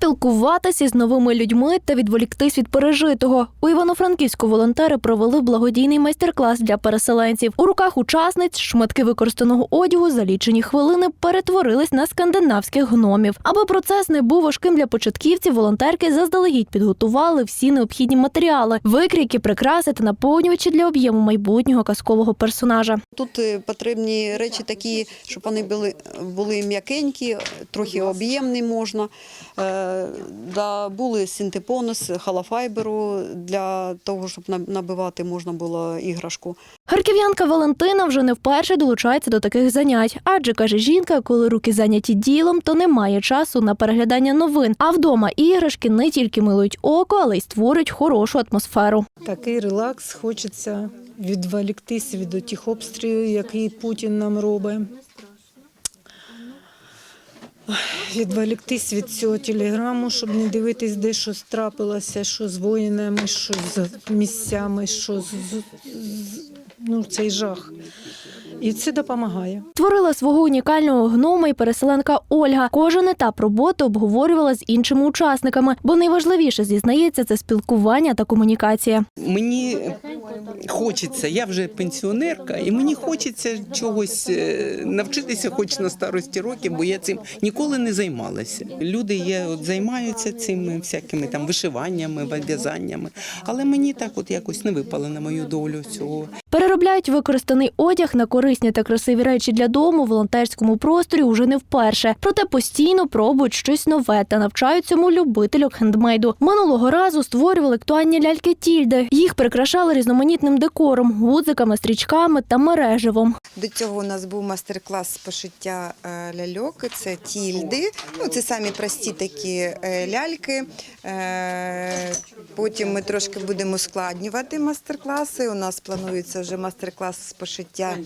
Поспілкуватися з новими людьми та відволіктись від пережитого. У Івано-Франківську волонтери провели благодійний майстер-клас для переселенців. У руках учасниць шматки використаного одягу за лічені хвилини перетворились на скандинавських гномів. Аби процес не був важким для початківців, волонтерки заздалегідь підготували всі необхідні матеріали: викрійки, прикраси та наповнювачі для об'єму майбутнього казкового персонажа. Тут е, потрібні речі такі, щоб вони були, були м'якенькі, трохи об'ємні можна. Е, Да, були синтепони з халафайберу для того, щоб на- набивати можна було іграшку. Харків'янка Валентина вже не вперше долучається до таких занять, адже каже жінка, коли руки зайняті ділом, то немає часу на переглядання новин. А вдома іграшки не тільки милують око, але й створюють хорошу атмосферу. Такий релакс, хочеться відволіктися від тих обстрілів, які Путін нам робить. Відволіктись від цього телеграму, щоб не дивитись, де щось трапилося, що з воїнами, що з місцями, що з, з- з- ну, цей жах. І це допомагає. Творила свого унікального гнома і переселенка Ольга. Кожен етап роботи обговорювала з іншими учасниками, бо найважливіше зізнається це спілкування та комунікація. Мені хочеться, я вже пенсіонерка, і мені хочеться чогось е, навчитися, хоч на старості років, бо я цим ніколи не займалася. Люди є, от займаються цими всякими там вишиваннями, в'язаннями, але мені так от якось не випало на мою долю цього. Переробляють використаний одяг на корисні та красиві речі для дому в волонтерському просторі уже не вперше. Проте постійно пробують щось нове та навчають цьому любителю хендмейду. Минулого разу створювали актуальні ляльки тільди. Їх прикрашали різноманітним декором, гудзиками, стрічками та мереживом. До цього у нас був майстер-клас з пошиття е, ляльок. Це тільди. Ну, це самі прості такі е, ляльки. Потім ми трошки будемо складнювати мастер-класи. У нас планується вже мастер-клас з пошиття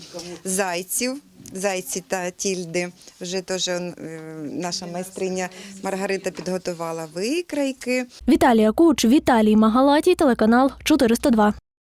зайців. Зайці та тільди. Вже теж е, наша майстриня Маргарита підготувала викрайки. Віталія Куч, Віталій Магалатій, телеканал 402.